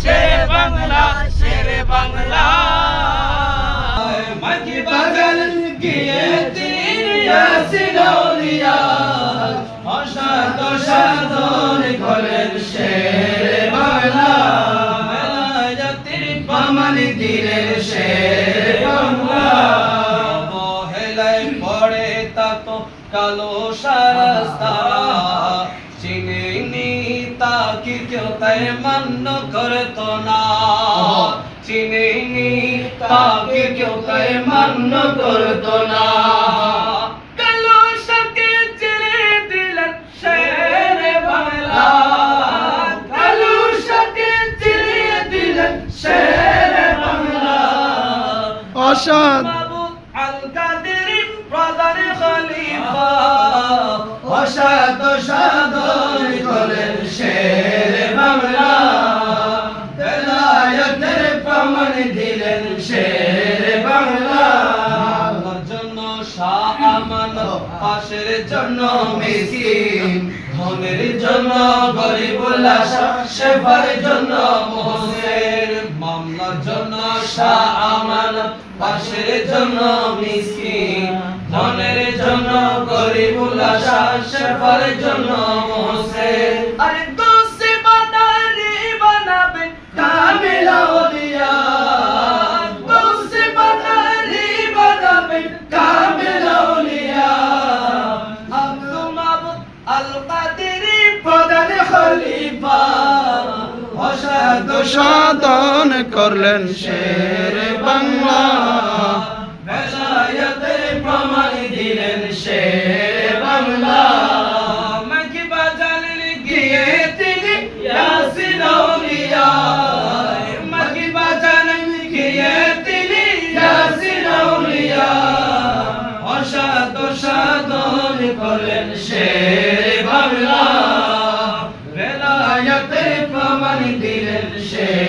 শেরে বাংলা শেরে বাংলা। মাঝি বাগান গিয়ে দিয়াছিল লিয়া অসাধ সাধন করেন শেরে বাংলা। মেলায়াতির পামানি দিলেন শেরে বাংলা। মহেলায় পড়ে কালো সারাস্তারা তাই মান্য করতো না। চিনি তাকে কেউ তাই মান্য করতো না। কালো সাকে ছেড়ে দিলেন শেরে পাশের জন্য মিসকিন, ধনের জন্য গরিব লাশা সেবার জন্য মোহসেন, মামলার জন্য শাহ আমান পাশের জন্য মিসকিন, ধনের জন্য গরিব লাশা সেবার জন্য মোহসেন। অসাধ সাধন করলেন শের বাংলা। বেলায়েতের প্রমাণ দিলেন শের বাংলা। বাজালেন বাংলা বেলায়েতের প্রমাণ দিলেন শের